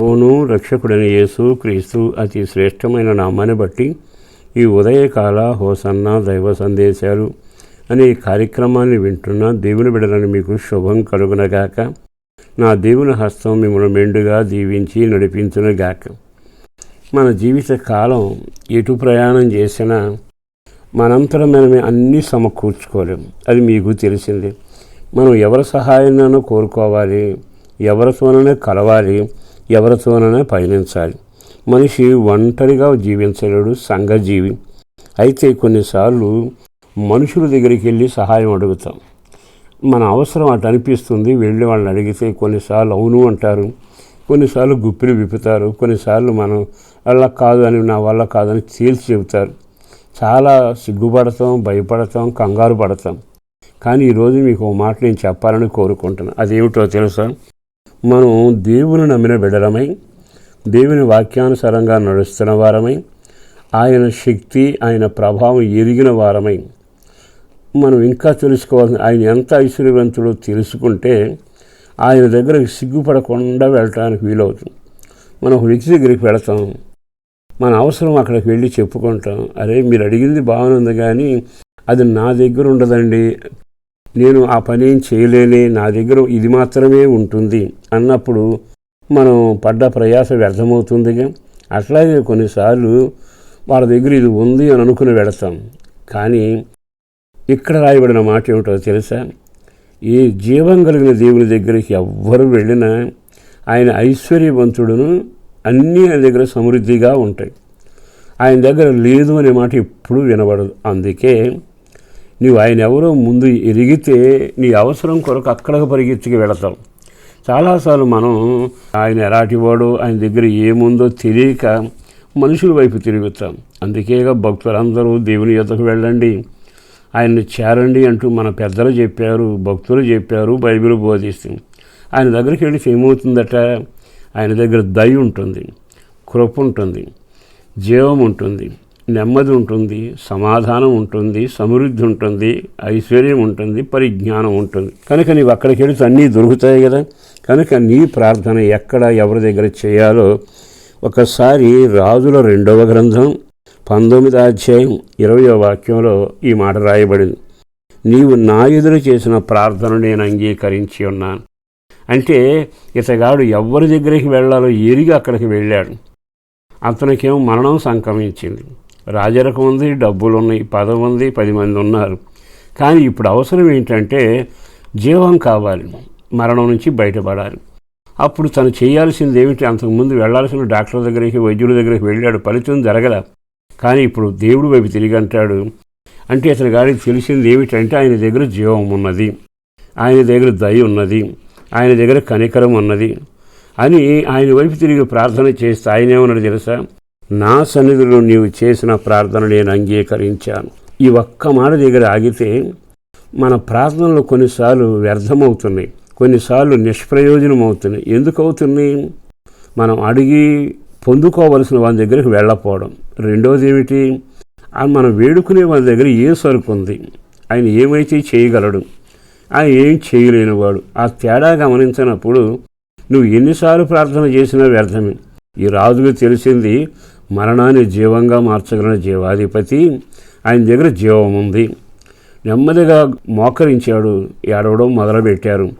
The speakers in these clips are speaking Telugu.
ప్రభువును రక్షకుడైన యేసు క్రీస్తు అతి శ్రేష్టమైన నామాన్ని బట్టి ఈ ఉదయకాల హోసన్న దైవ సందేశాలు అనే ఈ కార్యక్రమాన్ని వింటున్న దేవుని బిడలను మీకు శుభం కలుగునగాక. నా దేవుని హస్తం మిమ్మల్ని మెండుగా దీవించి నడిపించునుగాక. మన జీవిత కాలం ఎటు ప్రయాణం చేసినా మనంతరం మనమే అన్నీ సమకూర్చుకోలేం. అది మీకు తెలిసింది. మనం ఎవరి సహాయాన్ని కోరుకోవాలి ఎవరితోననే కలవాలి ఎవరితోననే పయనించాలి. మనిషి ఒంటరిగా జీవించలేడు సంఘజీవి. అయితే కొన్నిసార్లు మనుషుల దగ్గరికి వెళ్ళి సహాయం అడుగుతాం. మన అవసరం అటు అనిపిస్తుంది వెళ్ళి వాళ్ళని అడిగితే కొన్నిసార్లు అవును అంటారు. కొన్నిసార్లు గుప్పిలు విప్పుతారు. కొన్నిసార్లు మనం అలా కాదు అని నా వల్ల కాదని తేల్చి చెబుతారు. చాలా సిగ్గుపడతాం భయపడతాం కంగారు పడతాం. కానీ ఈరోజు మీకు ఒక మాట నేను చెప్పాలని కోరుకుంటున్నాను అదేమిటో తెలుసా? మనం దేవుని నమ్మిన బిడలమై దేవుని వాక్యానుసారంగా నడుస్తున్న వారమై ఆయన శక్తి ఆయన ప్రభావం ఎరిగిన వారమై మనం ఇంకా తెలుసుకోవాల్సిన ఆయన ఎంత ఐశ్వర్యవంతుడో తెలుసుకుంటే ఆయన దగ్గరకు సిగ్గుపడకుండా వెళ్ళటానికి వీలవుతుంది. మనం ఒక వ్యక్తి దగ్గరికి వెళతాం. మన అవసరం అక్కడికి వెళ్ళి చెప్పుకుంటాం. అరే మీరు అడిగింది బాగుంది కానీ అది నా దగ్గర ఉండదండి. నేను ఆ పనేం చేయలేనే నా దగ్గర ఇది మాత్రమే ఉంటుంది అన్నప్పుడు మనం పడ్డ ప్రయాస వ్యర్థమవుతుందిగా. అట్లాగే కొన్నిసార్లు వాళ్ళ దగ్గర ఇది ఉంది అని అనుకుని వెళతాం. కానీ ఇక్కడ రాయబడిన మాట ఏమిటో తెలుసా? ఏ జీవం కలిగిన దేవుని దగ్గరికి ఎవ్వరు వెళ్ళినా ఆయన ఐశ్వర్యవంతుడును అన్నీ ఆయన దగ్గర సమృద్ధిగా ఉంటాయి. ఆయన దగ్గర లేదు అనే మాట ఎప్పుడూ వినబడదు. అందుకే నీవు ఆయన ఎవరో ముందు ఎరిగితే నీ అవసరం కొరకు అక్కడికి పరిగెత్తికి వెళతావు. చాలాసార్లు మనం ఆయన ఎలాంటివాడు ఆయన దగ్గర ఏముందో తెలియక మనుషుల వైపు తిరుగుతాం. అందుకేగా భక్తులందరూ దేవుని యొద్దకు వెళ్ళండి. ఆయన్ని చేరండి అంటూ మన పెద్దలు చెప్పారు భక్తులు చెప్పారు బైబిల్ బోధిస్తుంది. ఆయన దగ్గరికి వెళ్ళి ఏమవుతుందట? ఆయన దగ్గర దయ ఉంటుంది కృప ఉంటుంది జీవం ఉంటుంది. నెమ్మది ఉంటుంది సమాధానం ఉంటుంది సమృద్ధి ఉంటుంది ఐశ్వర్యం ఉంటుంది పరిజ్ఞానం ఉంటుంది. కనుక నీవు అక్కడికి వెళితే అన్నీ దొరుకుతాయి కదా. కనుక నీ ప్రార్థన ఎక్కడ ఎవరి దగ్గర చేయాలో ఒకసారి రాజుల రెండవ గ్రంథం పంతొమ్మిది అధ్యాయం ఇరవయో వాక్యంలో ఈ మాట రాయబడింది. నీవు నా ఎదురు చేసిన ప్రార్థన నేను అంగీకరించి ఉన్నాను. అంటే ఇతగాడు ఎవరి దగ్గరికి వెళ్ళాలో ఎరిగి అక్కడికి వెళ్ళాడు. అతనికేమో మరణం సంక్రమించింది. రాజరకం ఉంది డబ్బులు ఉన్నాయి పదవి ఉంది పది మంది ఉన్నారు. కానీ ఇప్పుడు అవసరం ఏంటంటే జీవం కావాలి మరణం నుంచి బయటపడాలి. అప్పుడు తను చేయాల్సింది ఏమిటి? అంతకుముందు వెళ్ళాల్సిన డాక్టర్ దగ్గరికి వైద్యుల దగ్గరికి వెళ్ళాడు. ఫలితం జరగల. కానీ ఇప్పుడు దేవుడి వైపు తిరిగి అంటాడు. అంటే అతని గారికి తెలిసింది ఏమిటంటే ఆయన దగ్గర జీవం ఉన్నది. ఆయన దగ్గర దయ ఉన్నది. ఆయన దగ్గర కనికరం ఉన్నది. అని ఆయన వైపు తిరిగి ప్రార్థన చేస్తే ఆయన ఏమన్నాడు తెలుసా? నా సన్నిధిలో నీవు చేసిన ప్రార్థన నేను అంగీకరించాను. ఈ ఒక్క మాట దగ్గర ఆగితే మన ప్రార్థనలు కొన్నిసార్లు వ్యర్థమవుతున్నాయి. కొన్నిసార్లు నిష్ప్రయోజనం అవుతున్నాయి ఎందుకు అవుతున్నాయి మనం అడిగి పొందుకోవలసిన వాళ్ళ దగ్గరికి వెళ్ళపోవడం. రెండోది ఏమిటి? మనం వేడుకునే వాళ్ళ దగ్గర ఏ సరుకు ఉంది? ఆయన ఏమైతే చేయగలడు? ఆయన ఏం చేయలేనివాడు ఆ తేడా గమనించినప్పుడు నువ్వు ఎన్నిసార్లు ప్రార్థన చేసినా వ్యర్థమే. ఈ రాజుకు తెలిసింది మరణాన్ని జీవంగా మార్చగలిగిన జీవాధిపతి. ఆయన దగ్గర జీవం ఉంది. నెమ్మదిగా మోకరించాడు. ఏడవడం మొదలుపెట్టారు.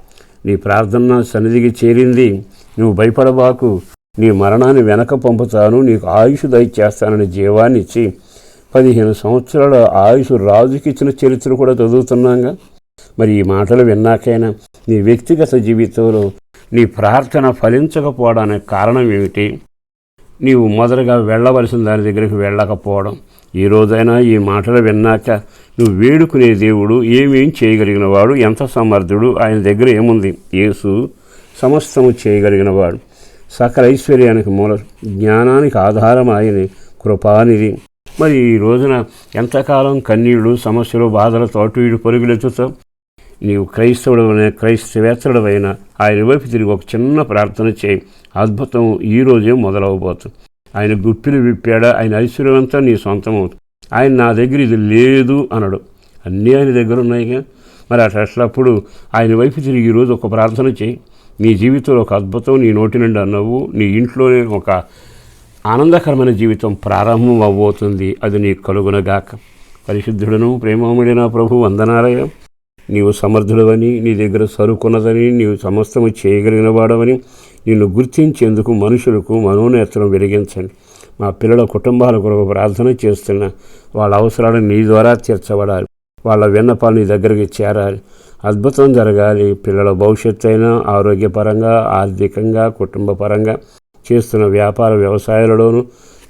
నీ ప్రార్థన సన్నిధికి చేరింది. నువ్వు భయపడబాకు. నీ మరణాన్ని వెనక పంపుతాను. నీకు ఆయుష్ దయచేస్తానని జీవాన్ని ఇచ్చి పదిహేను సంవత్సరాల ఆయుష్ రాజుకి ఇచ్చిన చరిత్ర కూడా చదువుతున్నాగా. మరి ఈ మాటలు విన్నాకైనా నీ వ్యక్తిగత జీవితంలో నీ ప్రార్థన ఫలించకపోవడానికి కారణం ఏమిటి? నీవు మొదటగా వెళ్ళవలసిన దాని దగ్గరికి వెళ్ళకపోవడం. ఈ రోజైనా ఈ మాటలు విన్నాక నువ్వు వేడుకునే దేవుడు ఏమేం చేయగలిగినవాడు ఎంత సమర్థుడు ఆయన దగ్గర ఏముంది? యేసు సమస్తము చేయగలిగినవాడు. సకల ఐశ్వర్యానికి మూల జ్ఞానానికి ఆధారం ఆయన కృపానిది మరి ఈ రోజున ఎంతకాలం కన్నీళ్ళు సమస్యలు బాధలతో అటు ఇటు పరుగులెత్తుతావు? నీవు క్రైస్తవుడవైన క్రైస్తవేత్తడమైన ఆయన వైపు తిరిగి ఒక చిన్న ప్రార్థన చేయి. అద్భుతం ఈ మొదలవబోతుంది ఆయన గుప్పిలు విప్పాడా? ఆయన ఐశ్వర్యమంతా నీ సొంతం అవుతుంది ఆయన నా దగ్గర ఇది లేదు అనడు. అన్నీ ఆయన దగ్గర ఉన్నాయిగా. మరి అట్లప్పుడు ఆయన వైపు తిరిగి ఈరోజు ఒక ప్రార్థన చేయి. నీ జీవితంలో ఒక అద్భుతం నీ నోటి నుండి అన్నవు నీ ఇంట్లోనే ఒక ఆనందకరమైన జీవితం ప్రారంభం అవ్వబోతుంది అది నీకు కలుగునగాక. పరిశుద్ధుడను ప్రేమముడిన ప్రభు వందనాలయం నీవు సమర్థుడవని నీ దగ్గర సరుకున్నదని నీవు సమస్తము చేయగలిగిన వాడవని నిన్ను గుర్తించేందుకు మనుషులకు మనోనేత్రం వెలిగించండి. మా పిల్లల కుటుంబాల కొరకు ప్రార్థన చేస్తున్న వాళ్ళ అవసరాలను నీ ద్వారా తీర్చబడాలి. వాళ్ళ విన్నపాలు నీ దగ్గరికి చేరాలి. అద్భుతం జరగాలి. పిల్లల భవిష్యత్తు అయినా ఆరోగ్యపరంగా ఆర్థికంగా కుటుంబపరంగా చేస్తున్న వ్యాపార వ్యవసాయాలలోనూ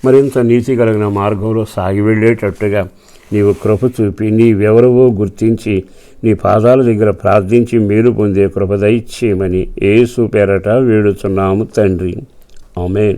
మరింత నీతి కలిగిన మార్గంలో సాగి వెళ్ళేటట్టుగా నీవు కృప చూపి నీవెవరవో గుర్తించి నీ పాదాల దగ్గర ప్రార్థించి మేలు పొందే కృప దయచేయమని ఏసు పేరట వేడుచున్నాము తండ్రి. ఆమెన్.